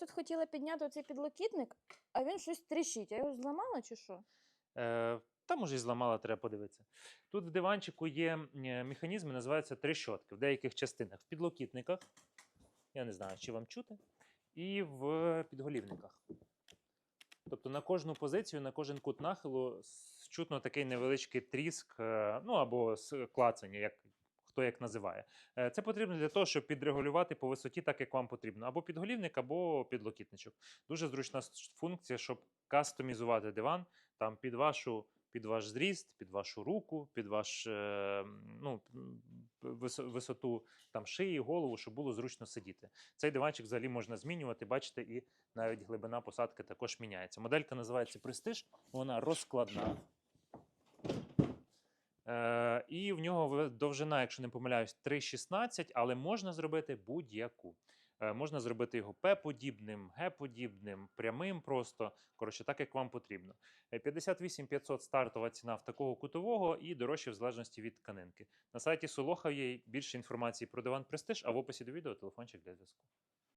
тут хотіла підняти оцей підлокітник, а він щось тріщить. Я його зламала чи що? Е, та може і зламала, треба подивитися. Тут в диванчику є механізми, називаються трещотки в деяких частинах. В підлокітниках, я не знаю, чи вам чути, і в підголівниках. Тобто на кожну позицію, на кожен кут нахилу чутно такий невеличкий тріск, е, ну або клацання, як хто як називає. Е, Це потрібно для того, щоб підрегулювати по висоті так, як вам потрібно. Або підголівник, або підлокітничок. Дуже зручна функція, щоб кастомізувати диван там під вашу. Під ваш зріст, під вашу руку, під ваш е, ну, висоту там, шиї, голову, щоб було зручно сидіти. Цей диванчик взагалі можна змінювати, бачите, і навіть глибина посадки також міняється. Моделька називається Prestige, вона розкладна. Е, і в нього довжина, якщо не помиляюсь, 3,16, але можна зробити будь-яку. Е, можна зробити його П-подібним, Г-подібним, прямим просто. Коротше, так як вам потрібно. Е, 58 500 стартова ціна в такого кутового і дорожче в залежності від тканинки. На сайті Солоха є більше інформації про диван Prestige, а в описі до відео телефончик для зв'язку.